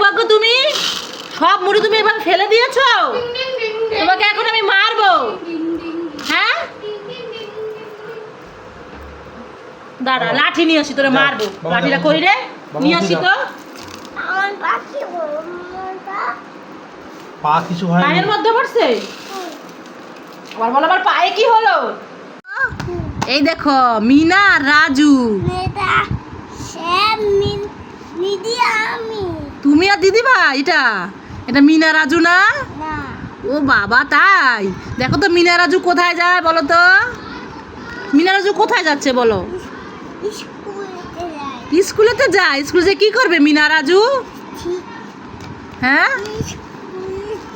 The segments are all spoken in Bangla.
সৌভাগ্য তুমি? সব মুড়ি তুমি এভাবে ফেলে দিয়েছ? তোমাকে এখন আমি মারবো। হ্যাঁ? দাঁড়া লাঠি নিয়ে আসি তোরে মারবো। লাঠিটা করি রে? নিয়ে আসি তো। পা কিছু হয়নি পায়ের মধ্যে পড়ছে? আবার বলো আমার পায়ে কি হলো? এই দেখো মিনা রাজু। সে মিন নিদি আমি। তুমি আর দিদি ভাই এটা? এটা মিনা রাজু না? ও বাবা তাই? দেখো তো মিনা রাজু কোথায় যায় বলো তো? মিনা রাজু কোথায় যাচ্ছে বলো? স্কুলেতে যাই স্কুলেতে যায়? স্কুলে যে কি করবে মিনা রাজু? হ্যাঁ?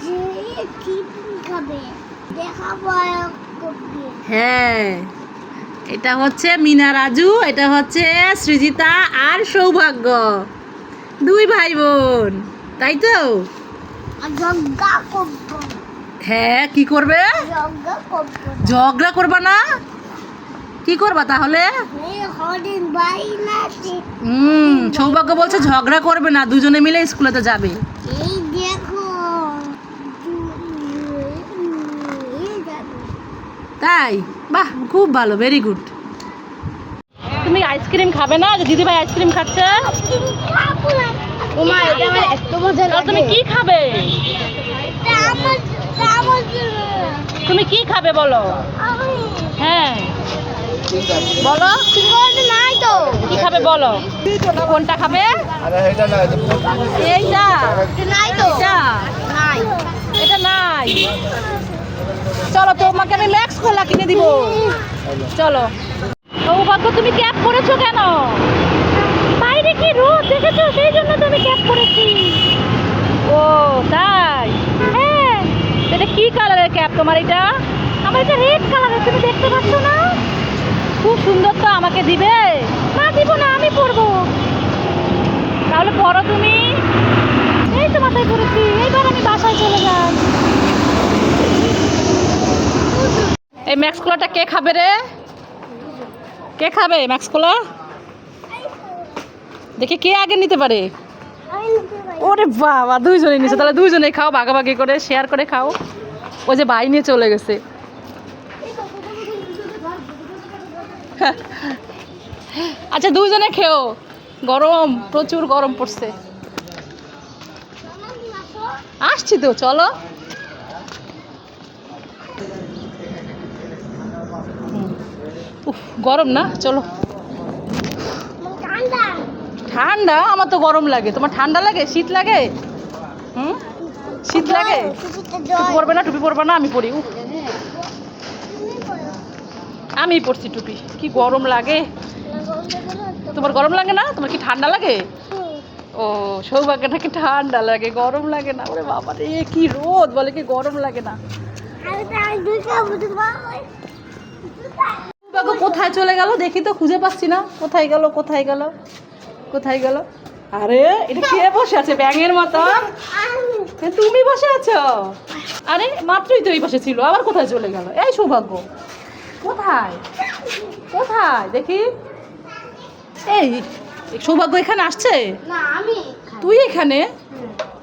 স্কুলে হ্যাঁ। এটা হচ্ছে মিনা রাজু এটা হচ্ছে সৃজিতা আর সৌভাগ্য। দুই ভাই বোন তাই তো? হ্যাঁ কি করবে? ঝগড়া করবা না? কি করবা তাহলে? হুম সৌভাগ্য বলছে ঝগড়া করবে না দুজনে মিলে যাবে। দেখো এই দেখো তাই? বাহ খুব ভালো ভেরি গুড তুমি আইসক্রিম খাবে না? যে দিদিভাই আইসক্রিম খাচ্ছে? তুমি কি খাবে। তুমি কি খাবে বলো? হ্যাঁ। বলো। নাই তো কি খাবে বলো? কোনটা খাবে? এইটা। এটা নাই তো নাই এটা নাই। চলো তোমাকে আমি ম্যাক্স খোলা কিনে দিব। চলো। সৌভাগ্য তুমি ক্যাপ পরেছো কেন? বাইরে কি রোদ দেখেছ? সেই জন্য তুমি ক্যাপ পরেছি ও, তাই? হ্যাঁ এটা কি কালারের ক্যাপ তোমার এটা? আমার এটা রেড কালারের, তুমি দেখতে পাচ্ছ না? খুব সুন্দর তো আমাকে দিবে। না, দিব না, আমি পরবো। তাহলে পরো তুমি। এই তো মাথায় পড়েছি। এইবার আমি বাসায় চলে যাই। এই ম্যাক্স কে খাবে রে? কে খাবে? ম্যাক্স কোলা দেখি কে আগে নিতে পারে। ওরে বাবা দুইজনে নিছে। তাহলে দুইজনে খাও, ভাগাভাগি করে শেয়ার করে খাও। ওই যে ভাই নিয়ে চলে গেছে। আচ্ছা দুইজনে খেও। গরম, প্রচুর গরম পড়ছে। আসছি তো, চলো হুম। উফ গরম না চলো। ঠান্ডা? আমার তো গরম লাগে। তোমার ঠান্ডা লাগে? শীত লাগে? হুম? শীত লাগে? টুপি পরবে না টুপি পরবে না আমি পরি। আমি পরছি টুপি। কি গরম লাগে। তোমার গরম লাগে না? তোমার কি ঠান্ডা লাগে? ও সৌভাগ্য নাকি ঠান্ডা লাগে গরম লাগে না। ওরে বাবা রে কি রোদ বলে কি গরম লাগে না। কোথায় চলে গেল? দেখি তো খুঁজে পাচ্ছি না। কোথায় গেল কোথায় গেল? কোথায় গেল? আরে এটা কে বসে আছে? ব্যাঙের মতো। তুমি বসে আছো? আরে মাত্রই তো এই পাশে ছিল আবার কোথায় চলে গেল? এই সৌভাগ্য। কোথায়? কোথায়? দেখি। এই সৌভাগ্য এখানে আসছে? তুই এখানে?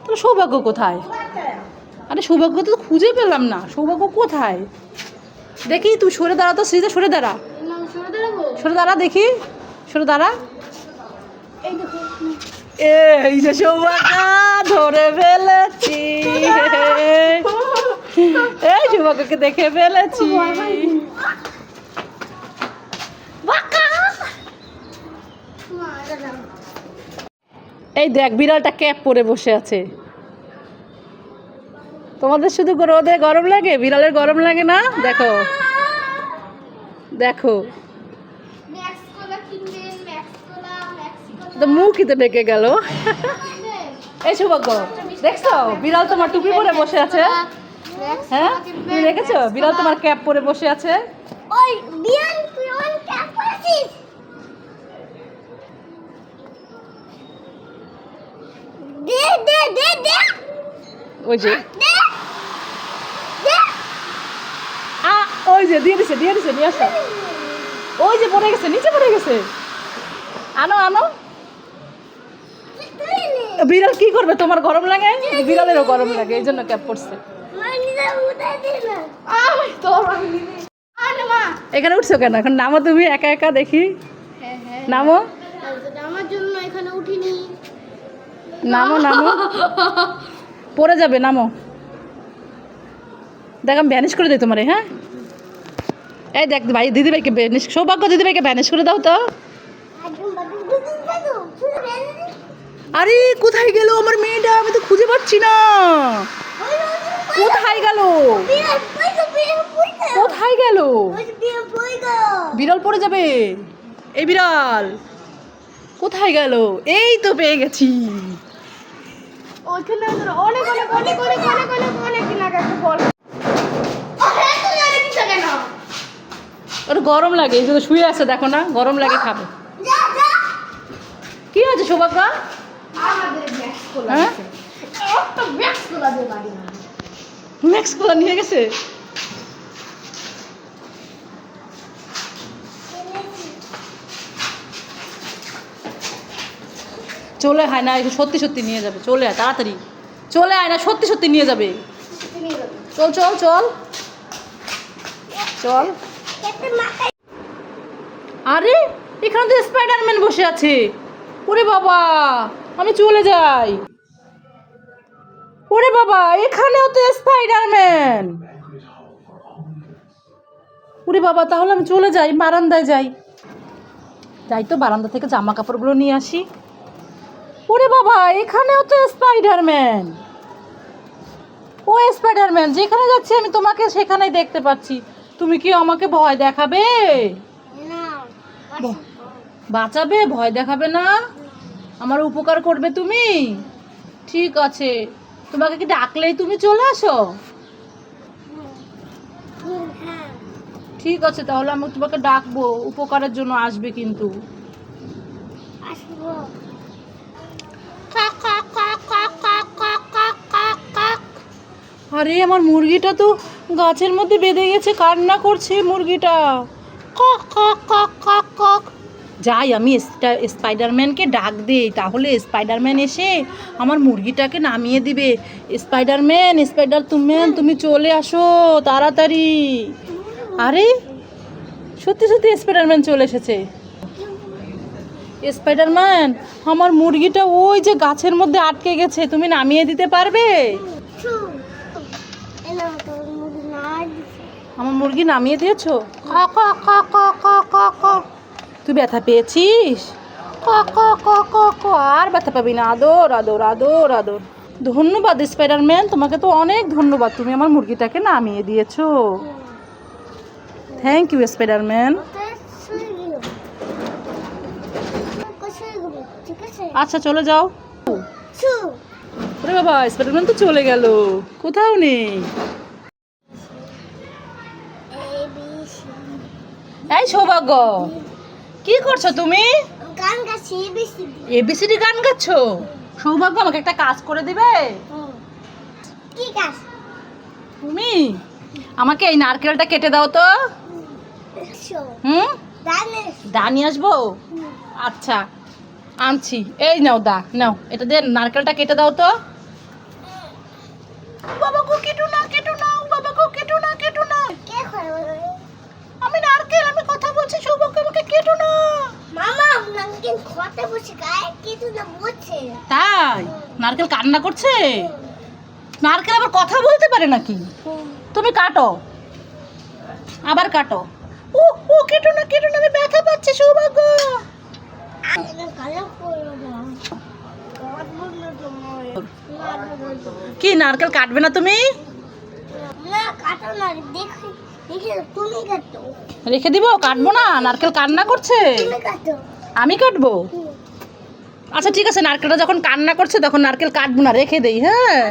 তোর সৌভাগ্য কোথায়? আরে সৌভাগ্য তো খুঁজে পেলাম না। সৌভাগ্য কোথায়? দেখি তুই সরে দাঁড়া তো সিজে সরে দাঁড়া। সরে দাঁড়া দেখি। সরে দাঁড়া এই যে সৌভাগ্য ধরে ফেলেছি। এই সৌভাগ্যকে দেখে ফেলেছি। এই দেখ বিড়ালটা ক্যাপ পরে বসে আছে। তোমাদের শুধু রোদে গরম লাগে? বিড়ালের গরম লাগে না? দেখো। দেখো। তো মুখই তো ডেকে গেল? এই সৌভাগ্য দেখছ? বিড়াল তোমার টুপি পরে বসে আছে। হ্যাঁ? তুমি দেখেছ? বিড়াল তোমার ক্যাপ পরে বসে আছে। ওই বিয়ান ক্যাপ পরেছিস? দে দে দে দে। ওই যে দে দে আ ওই যে দিয়ে দিছে দিয়ে দিছে, নিয়ে ওই যে পড়ে গেছে, নিচে পড়ে গেছে। আনো আনো। বিড়াল কি করবে? তোমার গরম লাগে? বিড়ালেরও গরম লাগে, এই জন্য ক্যাপ পড়ছে এখানে উঠছো কেন? এখন নামো তুমি, একা একা দেখি। নামো। নামো নামো। পড়ে যাবে, নামো। দেখ, আমি ভ্যানিশ করে দিই তোমারে হ্যাঁ? এই দেখ ভাই দিদি ভাইকে ভ্যানিশ সৌভাগ্য দিদি ভাইকে ভ্যানিশ করে দাও তো আরে কোথায় গেল আমার মেয়েটা আমি তো খুঁজে পাচ্ছি না কোথায় গেল কোথায় গেল বিড়াল পড়ে যাবে এই বিড়াল কোথায় গেল এই তো পেয়ে গেছি ওইখানে অনেক অনেক অনেক অনেক অনেক অনেক অনেক দিন আগে একটা বল তুই অনেক কিছু কেন ওর গরম লাগে, এই যে শুয়ে আছে, দেখো না, গরম লাগে খাবে। কি হয়েছে সৌভাগ্য হ্যাঁ? ম্যাক্সগুলো নিয়ে গেছে? চলে হয় না সত্যি সত্যি নিয়ে যাবে, চলে আয়, তাড়াতাড়ি। চলে আয় না, সত্যি সত্যি নিয়ে যাবে। চল চল চল। চল। আরে, এখানে তো স্পাইডারম্যান বসে আছে। ওরে বাবা, আমি চলে যাই। ওরে বাবা, এখানেও তো স্পাইডারম্যান ওরে বাবা, তাহলে আমি চলে যাই, বারান্দায় যাই। যাই তো, বারান্দা থেকে জামা কাপড়গুলো নিয়ে আসি। ওরে বাবা, এখানেও তো স্পাইডারম্যান ও স্পাইডারম্যান যেখানে যাচ্ছি আমি তোমাকে সেখানেই দেখতে পাচ্ছি। তুমি কি আমাকে ভয় দেখাবে? বাঁচাবে? ভয় দেখাবে না? আমার উপকার করবে তুমি? ঠিক আছে। তোমাকে কি ডাকলেই তুমি চলে আসো? ঠিক আছে তাহলে আমি তোমাকে ডাকবো। উপকারের জন্য আসবে কিন্তু। আসব। আরে, আমার মুরগিটা তো গাছের মধ্যে বেঁধে গেছে, কান্না করছে মুরগিটা। কক কক কক কক কক। যাই, আমি স্পাইডারম্যানকে ডাক দিই, তাহলে স্পাইডারম্যান এসে আমার মুরগিটাকে নামিয়ে দিবে। স্পাইডারম্যান, স্পাইডার তুমি তুমি চলে আসো, তাড়াতাড়ি। আরে, সত্যি সত্যি স্পাইডারম্যান চলে এসেছে। স্পাইডারম্যান, আমার মুরগিটা ওই যে গাছের মধ্যে আটকে গেছে, তুমি নামিয়ে দিতে পারবে ছু এলো তোর মুখে না আমার মুরগি নামিয়ে দিয়েছ? কা কা কা কা কা কা কা। তুই ব্যথা পেয়েছিস? কা কা কা কা কা। আর ব্যথা পাবি না। আদর আদর আদর আদর। ধন্যবাদ স্পাইডারম্যান। তোমাকে তো অনেক ধন্যবাদ। তুমি আমার মুরগিটাকে নামিয়ে দিয়েছ। Thank you Spiderman. আচ্ছা চলে যাও। ওরে বাবা স্পাইডারম্যান তো চলে গেল। কোথাও নেই। এই সৌভাগ্য। কি করছ তুমি? গান সি এবিসিডি গান গাচ্ছো? সৌভাগ্য আমাকে একটা কাজ করে দিবে? কি গাছ তুমি? আমাকে এই নারকেলটা কেটে দাও তো। হুম? দা নিয়ে আসব? আচ্ছা আনছি। এই নাও দা নাও। এটা দিয়ে নারকেলটা কেটে দাও তো। বাবা গো কেটো না কেটো না বাবা গো কেটো না কেটো না কে করে আমি নারকেল আমি কথা বলছি সৌভাগ্য আমাকে কেটো না। মামা আপনাকে খতে বসে গায়ে কিছু না বলছে তাই? নারকেল কান্না করছে? নারকেল আবার কথা বলতে পারে নাকি? তুমি কাটো। আবার কাটো। ও ও কেটো না কেটো না আমি ব্যথা পাচ্ছি সৌভাগ্য। কি নারকেল কাটবে না তুমি? না কাটো না দেখি। কাটো রেখে দিব কাটবো না? নারকেল কান্না করছে? আমি কাটবো? আচ্ছা ঠিক আছে নারকেলটা যখন কান্না করছে তখন নারকেল কাটবো না রেখে দেই হ্যাঁ?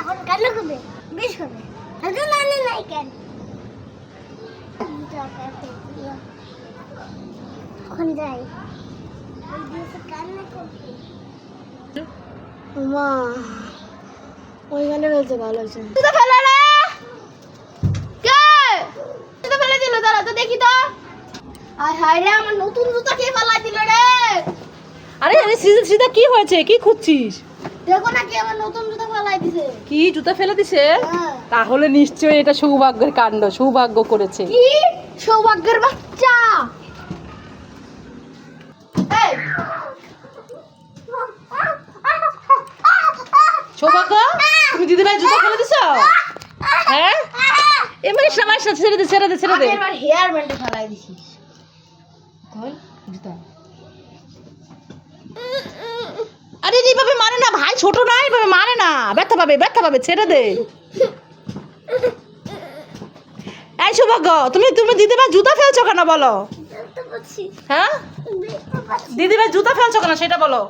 এখন করবে? বেশ হবে। নাই কেন। ওখানে যাই। মা ওইখানে ভালো কি? হয়েছে? কি খুঁজছিস? দেখো কি আমার নতুন জুতা কি ফেলে দিছে? তাহলে নিশ্চয়ই এটা সৌভাগ্যের কাণ্ড সৌভাগ্য করেছে। কি? সৌভাগ্যের বাচ্চা! সৌভাগ্য তুমি দিদিভাই জুতা ফেলে দিছো? হ্যাঁ? এমনি সময় ছেড়ে দে ছেড়ে দে ছেড়ে দে। এবার হেয়ার ব্যান্ডে ফেলাই দিছিস কই? জুতা। আরে এইভাবে মারে না ভাই ছোট না এইভাবে মারে না। ব্যথা পাবে ব্যথা পাবে ছেড়ে দে। এই সৌভাগ্য তুমি তুমি দিদিভাই জুতা ফেলছো কেন বলো? হ্যাঁ? দিদিভাই জুতা ফেলছো কেন? সেটা বলো।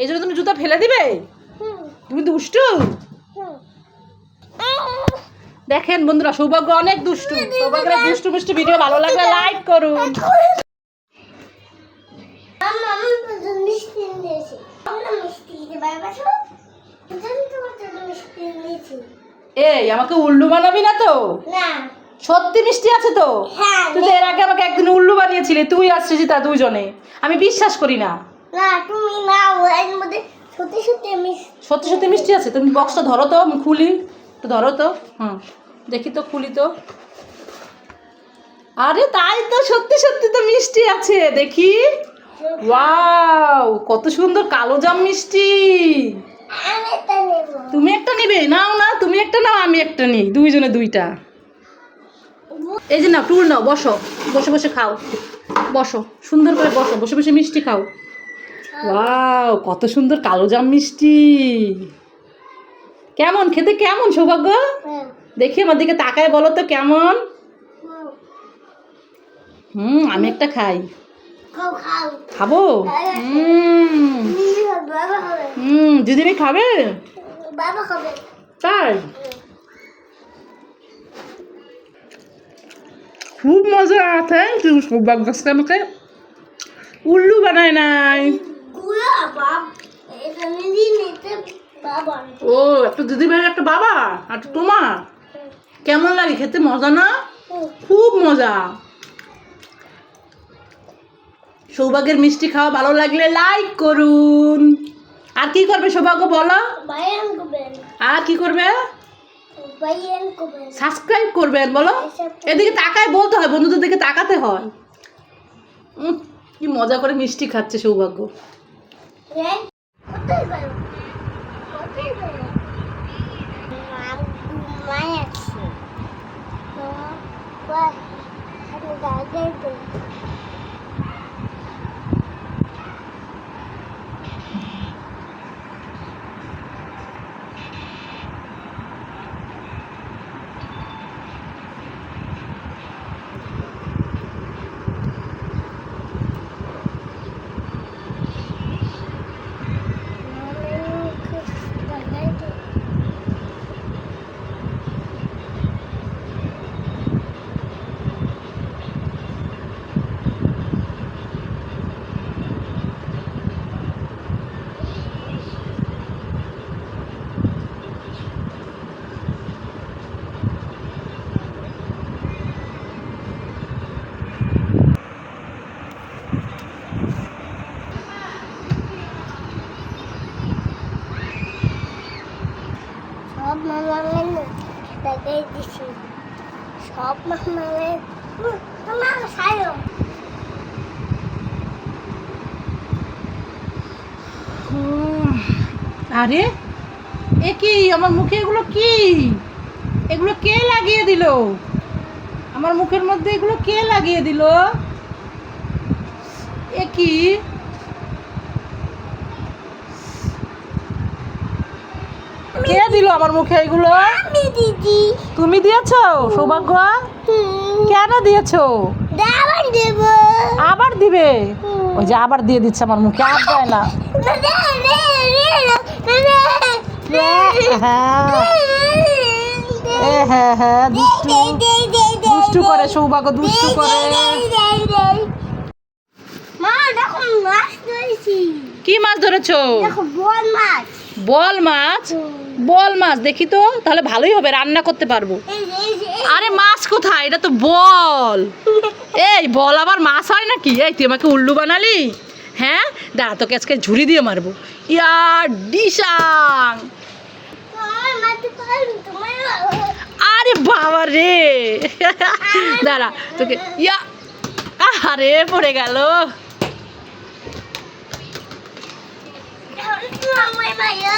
এই জন্য তুমি জুতা ফেলে দিবে? তুমি দুষ্টু? দেখেন বন্ধুরা সৌভাগ্য অনেক দুষ্টু। সৌভাগ্যের দুষ্টু মিষ্টি ভিডিও ভালো লাগলে লাইক করুন। এই আমাকে উল্লু বানাবি না তো? না। সত্যি মিষ্টি আছে তো? হ্যাঁ তুই তো এর আগে আমাকে একদিন উল্লু বানিয়েছিলি তুই আর সৃজিতা দুইজনে আমি বিশ্বাস করি না। না তুমি না এর মধ্যে সত্যি সত্যি মিষ্টি সত্যি সত্যি মিষ্টি আছে। তুমি বক্সটা ধরো তো আমি খুলি। তো ধরো তো হুম। দেখি তো খুলি তো। আরে তাই তো সত্যি সত্যি তো মিষ্টি আছে। দেখি। ওয়াও কত সুন্দর কালো জাম মিষ্টি। তুমি একটা নিবে? নাও না তুমি একটা নাও আমি একটা নিই। দুইজনে দুইটা। এই যে নাও টুল নাও বসো। বসে বসে খাও। বসো সুন্দর করে বসো। বসে বসে মিষ্টি খাও। ওয়াও কত সুন্দর কালো জাম মিষ্টি। কেমন? খেতে কেমন সৌভাগ্য? হ্যাঁ। দেখি আমার দিকে তাকায় বলো তো কেমন? হুম। আমি একটা খাই। খাবে? হুম। দিদিনি খাবে। তাই? খুব মজা থ্যাংক ইউ সৌভাগ্য আজকে আমাকে উল্লু বানায় নাই। ও একটা দিদি ভাই একটা বাবা আর তোমার কেমন লাগে খেতে মজা না? খুব মজা। সৌভাগ্যের মিষ্টি খাওয়া ভালো লাগলে লাইক করুন। আর কি করবে সৌভাগ্য বলো? আর কি করবে? সাবস্ক্রাইব করবেন। বলো? এদিকে তাকায় বলতে হয় বন্ধুদের দিকে তাকাতে হয়। কি মজা করে মিষ্টি খাচ্ছে সৌভাগ্য। রে কোথায় গেল কোথায় গেল মাই আছে তো বাই আমি গাড়ি করি সব মামামের দেখাই সব আরে, এ কি? আমার মুখে এগুলো কি? এগুলো কে লাগিয়ে দিল? আমার মুখের মধ্যে এগুলো কে লাগিয়ে দিল? এ কি? কে দিল আমার মুখে এগুলো আমি দিদি তুমি দিয়েছ সৌভাগ্য কেন দিয়েছ দাবার দেব আবার দিবে ওই যে আবার দিয়ে দিচ্ছে আমার মুখে আর দেয় না হ্যাঁ হ্যাঁ হ্যাঁ দুষ্টু দুষ্টু করে সৌভাগ্য দুষ্টু করে কি মাছ ধরেছো দেখো বল মাছ বল মাছ বল মাছ, দেখি তো, তাহলে ভালোই হবে, রান্না করতে পারব। আরে মাছ কোথায়? এটা তো বল। এই, বল আবার মাছ হয় নাকি? এই, তুই আমাকে উল্লু বানালি? হ্যাঁ? দাঁড়া, তোকে আজকে ঝুড়ি দিয়ে মারবো। ইয়ার ডিসাং। আরে বাবা রে। দাঁড়া, তোকে ইয়া আরে পড়ে গেল। 妈妈，我要买。